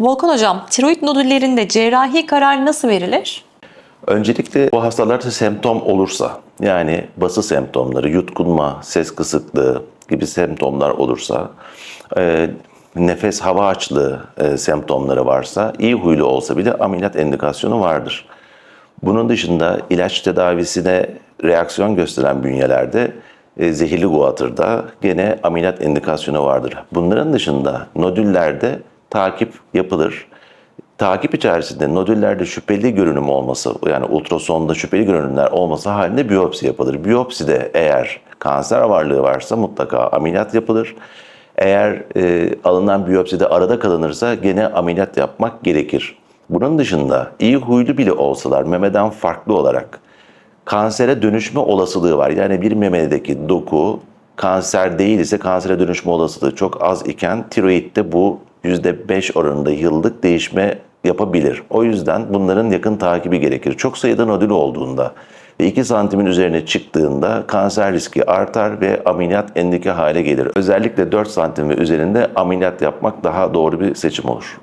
Volkan Hocam, tiroid nodüllerinde cerrahi karar nasıl verilir? Öncelikle bu hastalarda semptom olursa, yani bası semptomları, yutkunma, ses kısıklığı gibi semptomlar olursa, e, nefes hava açlığı e, semptomları varsa, iyi huylu olsa bile ameliyat indikasyonu vardır. Bunun dışında ilaç tedavisine reaksiyon gösteren bünyelerde e, zehirli guatırda gene ameliyat indikasyonu vardır. Bunların dışında nodüllerde takip yapılır. Takip içerisinde nodüllerde şüpheli görünüm olması, yani ultrasonda şüpheli görünümler olması halinde biyopsi yapılır. Biyopside eğer kanser varlığı varsa mutlaka ameliyat yapılır. Eğer e, alınan biyopside arada kalınırsa gene ameliyat yapmak gerekir. Bunun dışında iyi huylu bile olsalar memeden farklı olarak kansere dönüşme olasılığı var. Yani bir memedeki doku kanser değil ise kansere dönüşme olasılığı çok az iken tiroidde bu %5 oranında yıllık değişme yapabilir. O yüzden bunların yakın takibi gerekir. Çok sayıda nodül olduğunda ve 2 santimin üzerine çıktığında kanser riski artar ve ameliyat endike hale gelir. Özellikle 4 santim ve üzerinde ameliyat yapmak daha doğru bir seçim olur.